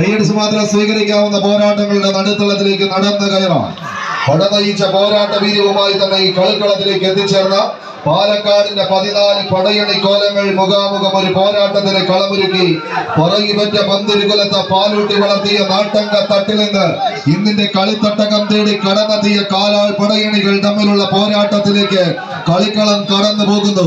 കൈയടിച്ച് മാത്രം സ്വീകരിക്കാവുന്ന പോരാട്ടങ്ങളുടെ നടുത്തളത്തിലേക്ക് നടന്നു കയറാം പടനയിച്ച പോരാട്ട വീര്യവുമായി തന്നെ ഈ കളിക്കളത്തിലേക്ക് എത്തിച്ചേർന്ന പാലക്കാടിന്റെ പതിനാല് പടയണി കോലങ്ങൾ മുഖാമുഖം ഒരു പോരാട്ടത്തിന് കളമൊരുക്കി പുറകിപറ്റ പന്തിരുകുലത്തെ പാലൂട്ടി വളർത്തിയ നാട്ടങ്ക തട്ടിൽ നിന്ന് ഇന്നിന്റെ കളിത്തട്ടകം തേടി കടന്നെത്തിയ കാലാൾ പടയണികൾ തമ്മിലുള്ള പോരാട്ടത്തിലേക്ക് കളിക്കളം കടന്നു പോകുന്നു.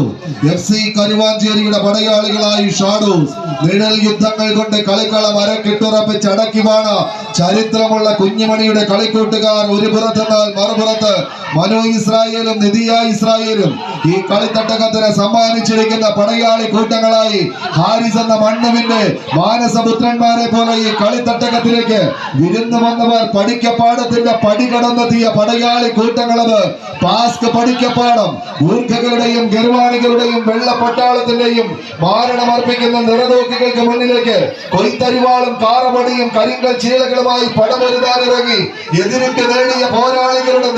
എഫ് സി കരുവാഞ്ചേരിയുടെ പടയാളികളായി ഷാഡോസ് നിഴൽ യുദ്ധങ്ങൾ കൊണ്ട് കളിക്കളം അരക്കിട്ടുറപ്പിച്ച് അടക്കിവാണ ചരിത്രമുള്ള കുഞ്ഞുമണിയുടെ കളിക്കൂട്ടുകാർ ഒരു त्यांना मारभरात മനോ ഇസ്രായേലും നിതിയ ഇസ്രായേലും ഈ കളിത്തട്ടകത്തിന് സമ്മാനിച്ചിരിക്കുന്ന പടയാളി കൂട്ടങ്ങളായി ഹാരിസ് എന്ന മണ്ണുവിന്റെ മാനസപുത്രന്മാരെ പോലെ ഈ കളിത്തട്ടകത്തിലേക്ക് വിരുന്നു വന്നവർ പഠിക്കപ്പാടത്തിന്റെ പടി കടന്നെത്തിയ പടയാളി കൂട്ടങ്ങളത് പാസ്ക് പഠിക്കപ്പാടം ഊർഖകളുടെയും ഗർവാണികളുടെയും വെള്ളപ്പട്ടാളത്തിന്റെയും മാരണമർപ്പിക്കുന്ന നിറതോക്കികൾക്ക് മുന്നിലേക്ക് കൊയ്ത്തരിവാളും കാറമണിയും കരിങ്കൽ ചീളകളുമായി പടമൊരുതാനിറങ്ങി എതിരിട്ട് നേടിയ പോരാളികളുടെ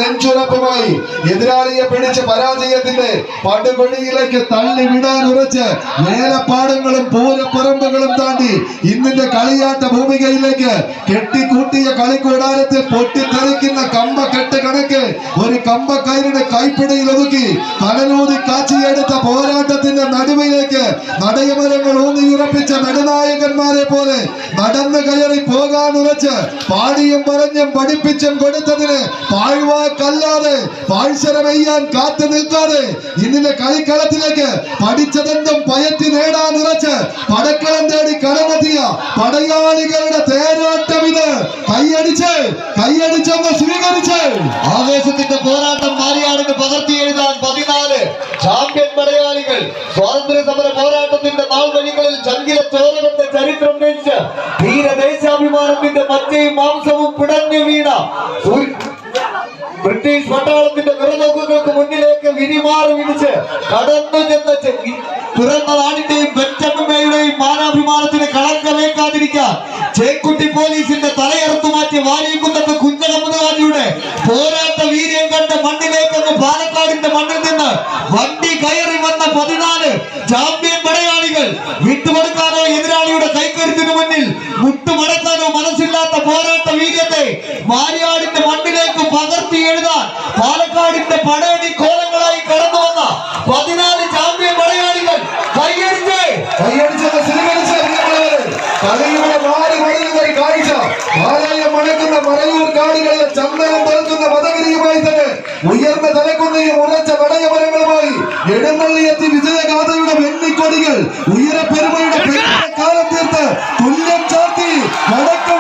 നെഞ്ചുറപ്പുമായി എതിരാളിയെ പിടിച്ച് പരാജയത്തിന്റെ പടുപടിയിലേക്ക് തള്ളി വിടാൻ ഉറച്ച് വേലപ്പാടങ്ങളും പൂരപ്പറമ്പുകളും താണ്ടി ഇന്നിന്റെ കളിയാട്ട ഭൂമികയിലേക്ക് കെട്ടിക്കൂട്ടിയ കളിക്കൂടാരത്തിൽ പൊട്ടിത്തെറിക്കുന്ന കമ്പ കെട്ട് കണക്ക് ഒരു കമ്പക്കയറിന്റെ കൈപ്പിടിയിൽ ഒതുക്കി കടലൂതി കാച്ചിയെടുത്ത പോരാട്ടത്തിന്റെ നടുവിലേക്ക് നടയമരങ്ങൾ ഊന്നിയുറപ്പിച്ച നടുനായകന്മാരെ പോലെ നടന്നു കയറി പോകാൻ ഉറച്ച് പാടിയും പറഞ്ഞും പഠിപ്പിച്ചും കൊടുത്തതിന് പാഴ്വാക്കല്ലാതെ പാഴ്സരമെയ്യാൻ കാത്തു നിൽക്കാതെ ഇന്നിന്റെ കളിക്കളത്തിലേക്ക് പഠിച്ചതെന്തും പയറ്റി നേടാൻ ഉറച്ച് പടക്കളം തേടി കടന്നെത്തിയ പടയാളികളുടെ തേരോട്ടം ഇത് കൈയടിച്ച് കൈയടിച്ചൊന്ന് സ്വീകരിച്ച് ആവേശത്തിന്റെ പോരാട്ടം മാറിയാണെന്ന് പകർത്തി എഴുതാൻ പതിനാല് ചാമ്പ്യൻ മലയാളികൾ സ്വാതന്ത്ര്യ സമര പോരാട്ടത്തിന്റെ നാൾവഴികളിൽ ചങ്കില ചോരകൊണ്ട് ചരിത്രം രചിച്ച് ധീരദേശാഭിമാനത്തിന്റെ മജ്ജയും മാംസവും പിടഞ്ഞു വീണ സൂര്യ- ബ്രിട്ടീഷ് പട്ടാളത്തിന്റെ നിറനോക്കുകൾക്ക് മുന്നിലേക്ക് വിരിമാറി വിരിച്ച് കടന്നു ചെന്ന പിറന്ന നാടിന്റെയും പെറ്റമ്മയുടെയും മാനാഭിമാനത്തിന് കളങ്കമേക്കാതിരിക്കാൻ ചേക്കുട്ടി പോലീസിന്റെ തലയറുത്തു മാറ്റി വാലിയകുന്നത്ത് കുഞ്ഞകമുദാജിയുടെ പോരാട്ട വീര്യം കണ്ട് മണ്ണിലേക്കെന്ന് പാലക്കാടിന്റെ മണ്ണിൽ നിന്ന് വണ്ടി കയറി വന്ന പതിനാല് ചാമ്പ്യൻ പടയാളികൾ വിട്ടുകൊടുക്കാനോ എതിരാളിയുടെ കൈക്കരുത്തിന് മുന്നിൽ മുട്ടുമടക്കാനോ മനസ്സില്ലാത്ത പോരാട്ട വീര്യത്തെ മാരിയാടിന്റെ പടയണി കോലങ്ങളായി കടന്നു വന്ന പതിനാല് ചാമ്പ്യൻ പടയാളികൾ കൈയടിച്ച് കൈയടിച്ചത് സ്വീകരിച്ച് കളിയുടെ മാറി മറിയുന്ന ഒരു മണക്കുന്ന മറയൂർ കാടുകളിലെ ചന്ദനം തെറുക്കുന്ന മതഗിരിയുമായി തന്നെ ഉയർന്ന തലക്കുന്നയും ഉറച്ച വടയമരങ്ങളുമായി എഴുന്നള്ളിയെത്തി വിജയഗാഥയുടെ വെണ്ണിക്കൊടികൾ ഉയരപ്പെരുമയുടെ കാലം തീർത്ത് തുല്യം ചാത്തി നടക്കും